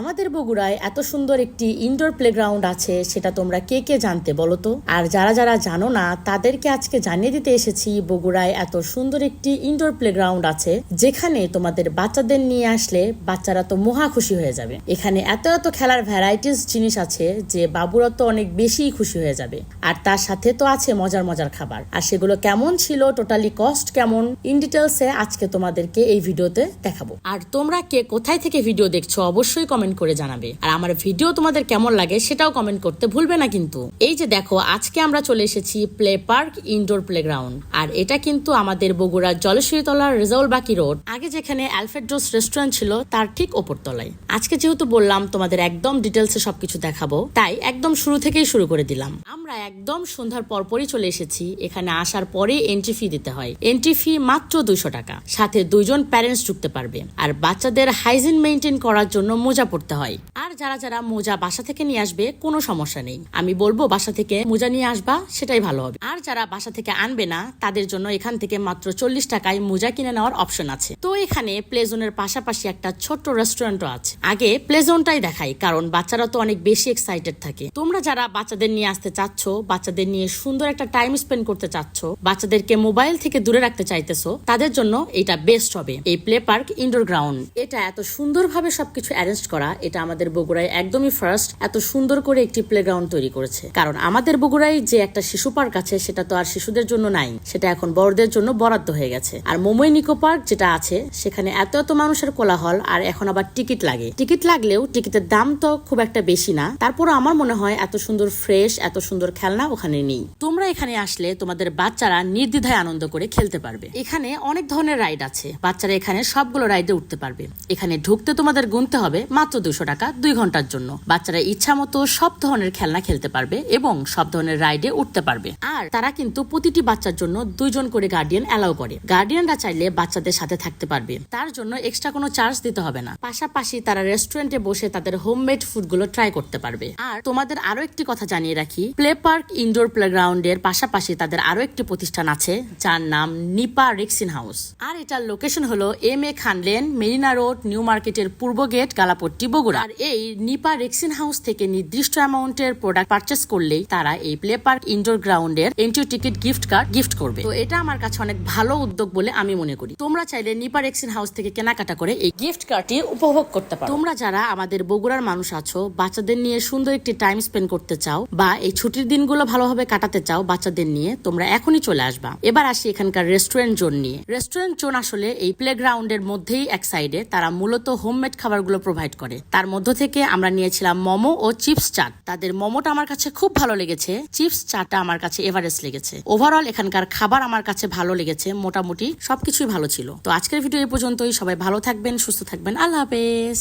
আমাদের বগুড়ায় এত সুন্দর একটি ইনডোর প্লেগ্রাউন্ড আছে, সেটা তোমরা কে কে জানতে বলো তো? আর যারা যারা জানো না, তাদেরকে আজকে জানিয়ে দিতে এসেছি বগুড়ায় এত সুন্দর একটি ইনডোর প্লেগ্রাউন্ড আছে, যেখানে তোমাদের বাচ্চাদের নিয়ে আসলে বাচ্চারা তো মহা খুশি হয়ে যাবে। এখানে এত এত খেলার ভ্যারাইটিস জিনিস আছে, যে বাবুরা তো অনেক বেশি খুশি হয়ে যাবে। আর তার সাথে তো আছে মজার মজার খাবার। আর সেগুলো কেমন ছিল টোটালি কস্ট কেমন ইন ডিটেলসে আজকে তোমাদেরকে এই ভিডিওতে দেখাবো। আর তোমরা কে কোথায় থেকে ভিডিও দেখছ, অবশ্যই কমেন্ট করে জানাবে। আর আমার ভিডিও তোমাদের কেমন লাগে সেটাও কমেন্ট করতে ভুলবে না কিন্তু। এই যে দেখো, আজকে আমরা চলে এসেছি play park indoor play playground এটা কিন্তু আমাদের বগুড়ার জলশ্রীতলার রেজাউল বাকি রোড। আগে যেখানে অ্যালফেড্রোস রেস্টুরেন্ট ছিল, তার ঠিক ওপর তলায় আজকে যেহেতু বললাম, তোমাদের একদম ডিটেলসে সবকিছু দেখাবো, তাই একদম শুরু থেকেই শুরু করে দিলাম। আমরা একদম সন্ধ্যার পরপরই চলে এসেছি। এখানে আসার পরে এন্ট্রি ফি দিতে হয়। এন্ট্রি ফি মাত্র দুইশো টাকা। সাথে দুইজন প্যারেন্টস ঢুকতে পারবে। আর বাচ্চাদের হাইজিন মেনটেন করার জন্য মোজা পড়তে হয়। আর যারা যারা মোজা বাসা থেকে নিয়ে আসবে, কোনো সমস্যা নেই। আমি বলব, বাসা থেকে মোজা নিয়ে আসবা, সেটাই ভালো হবে। আর যারা বাসা থেকে আনবে না, তাদের জন্য এখান থেকে মাত্র চল্লিশ টাকায় মোজা কিনে নেওয়ার অপশন আছে। তো এখানে প্লে জোনের পাশাপাশি একটা ছোট্ট রেস্টুরেন্টও আছে। আগে প্লে জোনটাই দেখাই, কারণ বাচ্চারা তো অনেক বেশি এক্সাইটেড থাকে। তোমরা যারা বাচ্চাদের নিয়ে আসতে চাচ্ছ বাচ্চাদের নিয়ে সুন্দর একটা টাইম স্পেন্ড করতে চাচ্ছ, বাচ্চাদেরকে মোবাইল থেকে দূরে রাখতে চাইতেছো, তাদের জন্য এটা বেস্ট হবে। এই প্লে পার্ক ইনডোর গ্রাউন্ড এটা এত সুন্দরভাবে সবকিছু অ্যারেঞ্জ করা, এটা আমাদের বগুড়ায় একদমই ফার্স্ট এত সুন্দর করে একটি প্লে গ্রাউন্ড তৈরি করেছে। কারণ আমাদের বগুড়ায় যে একটা শিশু পার্ক আছে, সেটা তো আর শিশুদের জন্য নাই, সেটা এখন বড়দের জন্য বরাদ্দ হয়ে গেছে। আর মোমই নিকো পার্ক যেটা আছে, সেখানে এত এত মানুষের কোলাহল, আর এখন আবার টিকিট লাগে। টিকিট লাগলেও টিকিটের দাম তো খুব একটা বেশি না। তারপর আমার মনে হয় এত সুন্দর ফ্রেশ এত সুন্দর খেলনা ওখানে নেই। তোমরা এখানে আসলে তোমাদের বাচ্চারা নির্দ্বিধায় আনন্দ করে খেলতে পারবে। এখানে অনেক ধরনের রাইড আছে। বাচ্চারা এখানে সবগুলো রাইডে উঠতে পারবে। এখানে ঢুকতে তোমাদের গুনতে হবে মাত্র দুশো টাকা দুই ঘণ্টার জন্য। বাচ্চারা ইচ্ছা মতো সব ধরনের খেলনা খেলতে পারবে এবং সব ধরনের রাইডে উঠতে পারবে। আর তারা কিন্তু প্রতিটি বাচ্চার জন্য দুইজন করে গার্ডিয়ান অ্যালাউ করে। গার্ডিয়ানরা চাইলে বাচ্চাদের সাথে থাকতে পারবে। তার জন্য এক্সট্রা কোনো চার্জ দিতে হবে না। পাশাপাশি তারা রেস্টুরেন্টে বসে তাদের হোমমেড ফুডগুলো ট্রাই করতে পারবে। আর তোমাদের আরও একটি কথা জানিয়ে রাখি। প্লে পার্ক ইনডোর প্লেগ্রাউন্ডের পাশাপাশি তাদের আরও একটি প্রতিষ্ঠান আছে, যার নাম নিপা রিক্সিন হাউস। আর এটার লোকেশন হলো M A Khan lane, Marina road, new মার্কেটের পূর্ব গেট, গালাপট্টি, বগুড়া। আর এই নিপা রেক্সিন হাউস থেকে নির্দিষ্ট অ্যামাউন্টের প্রোডাক্ট পারচেস করলেই তারা এই প্লে পার্ক ইনডোর গ্রাউন্ডের entry ticket, gift card, gift করবে। তো এটা আমার কাছে অনেক ভালো উদ্যোগ বলে আমি মনে করি। তোমরা চাইলে নিপা রেক্সিন হাউস থেকে কেনাকাটা করে এই গিফট কার্ডটি উপভোগ করতে পারো। তোমরা যারা আমাদের বগুড়ার মানুষ আছো, বাচ্চাদের নিয়ে সুন্দর একটি টাইম স্পেন্ড করতে চাও বা এই ছুটির দিনগুলো ভালোভাবে কাটাতে চাও বাচ্চাদের নিয়ে, তোমরা এখনই চলে আসবা। এবার আসি এখানকার রেস্টুরেন্ট জোন নিয়ে। রেস্টুরেন্ট জোন আসলে এই প্লে গ্রাউন্ডের মধ্যেই এক সাইডে তারা মূলত হোমমেড খাবারগুলো প্রোভাইড করে। তার মধ্য থেকে আমরা নিয়েছিলাম মোমো ও চিপস চাট। তাদের মোমোটা আমার কাছে খুব ভালো লেগেছে। চিপস চাটটা আমার কাছে এভারেস্ট লেগেছে। ওভারঅল এখানকার খাবার আমার কাছে ভালো লেগেছে, মোটামুটি সবকিছুই ভালো ছিল। তো আজকের ভিডিও এই পর্যন্তই। সবাই ভালো থাকবেন, সুস্থ থাকবেন। আল্লাহ হাফেজ।